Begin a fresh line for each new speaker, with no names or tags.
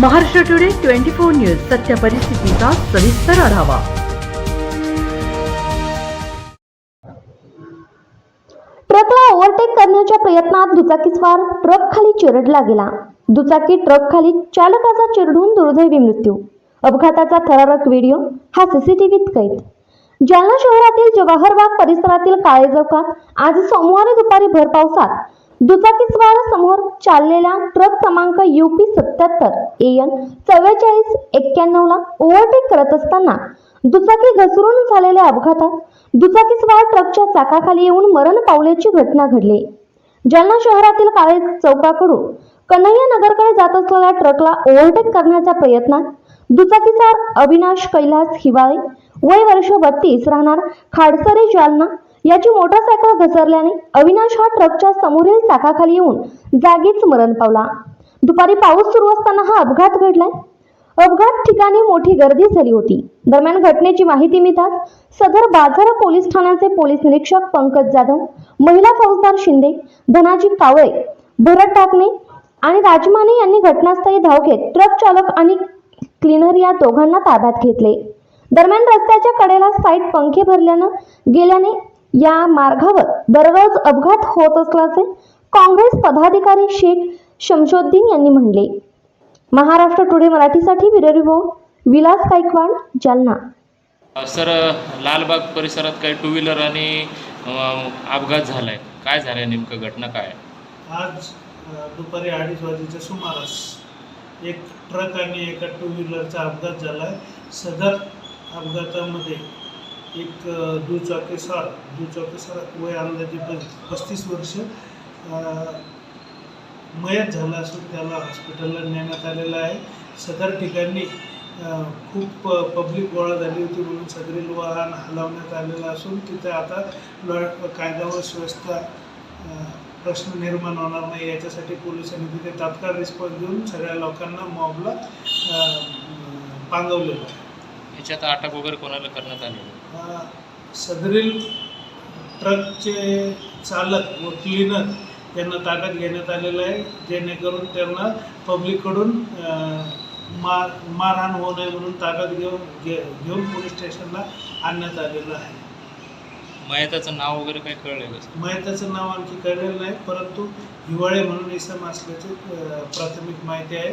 Maharashtra today twenty four news सत्य परिस्थितीचा सविस्तर आढावा.
ट्रकला ओव्हरटेक करण्याच्या प्रयत्नात दुचाकीस्वार ट्रक खाली चिरडला गेला. दुचाकी ट्रक खाली चालकाचा चिरडून दुर्दैवी मृत्यू. अपघाताचा थरारक व्हिडिओ हा सीसीटीव्हीत कैद. जालना शहरातील जवाहरबाग परिसरातील काळे चौकात आज सोमवारी दुपारी भर पावसात दुचाकीस्वार समोर चाललेला ट्रक क्रमांक युपी सत्याहत्तर एन चव्वेचाळीस एक्क्याण्णवला ओव्हरटेक करत असताना दुचाकी घसरून झालेल्या अपघातात दुचाकीस्वार ट्रकच्या चाकाखाली येऊन मरण पावल्याची घटना घडली. जालना शहरातील काळे चौकाकडून कन्हैया नगरकडे जात असलेल्या ट्रकला ओव्हरटेक करण्याच्या प्रयत्नात दुचाकीस्वार अविनाश कैलास हिवाळे वय वर्ष बत्तीस राहणार खाडसरे जालना याची मोटरसायकल घसरल्याने अविनाश हा ट्रकच्या समोरील चाकाखाली येऊन जागीच मरण पावला. दुपारी पाऊस सुरू असताना हा अपघात घडलाय. अपघात ठिकाणी मोठी गर्दी झाली होती. दरम्यान घटनेची माहिती मिळताच सदर बाजार पोलीस ठाण्याचे पोलीस निरीक्षक पंकज जाधव महिला फौजदार शिंदे धनाजी कावळे भरत टाकणे आणि राजमाने यांनी घटनास्थळी धाव घेत ट्रक चालक आणि क्लीनर या दोघांना ताब्यात घेतले. दरम्यान रस्त्याच्या कडेला साईड पंखे भरल्यानं गेल्याने या मार्गावर दररोज अपघात होत असल्याचे काँग्रेस पदाधिकारी शेख शमशोद्दीन यांनी म्हणले महाराष्ट्र टुडे मराठीसाठी रिपोर्ट विलास गायकवाड जालना.
सर लालबाग परिसरात काही टू व्हीलर आणि अपघात झाला आहे काय झालं आहे नेमकं? घटना काय?
आज दुपारी अडीच वाजेच्या सुमारास एक ट्रक आणि एका टू व्हीलरचा अपघात झाला आहे सदर अपघातामध्ये एक अ, दुचाकीस्वार वय अंदाजे प पस्तीस वर्ष मयत झाला असून त्याला हॉस्पिटलला नेण्यात आलेलं आहे. सदर ठिकाणी खूप पब्लिक गोळा झाली होती म्हणून सदरील वाहन हलवण्यात आलेलं असून तिथे आता लॉ कायदा व सुव्यवस्था प्रश्न निर्माण होणार नाही. याच्यासाठी पोलिसांनी तिथे तात्काळ रिस्पॉन्स देऊन सगळ्या लोकांना मॉबला पांगवलेलं आहे.
याच्यात अटक वगैरे कोणाला करण्यात आली
सदरील ट्रकचे चालक व क्लीनर यांना ताब्यात घेण्यात आलेलं आहे. जेणेकरून त्यांना पब्लिककडून मार मारहाण होऊ नये म्हणून ताब्यात घेऊन घे घेऊन पोलीस स्टेशनला आणण्यात आलेलं आहे.
मयताचं नाव वगैरे काही कळलं का? सर?
मयताचं नाव आणखी कळलेलं नाही परंतु हिवाळे म्हणून इसम असल्याची प्राथमिक माहिती आहे.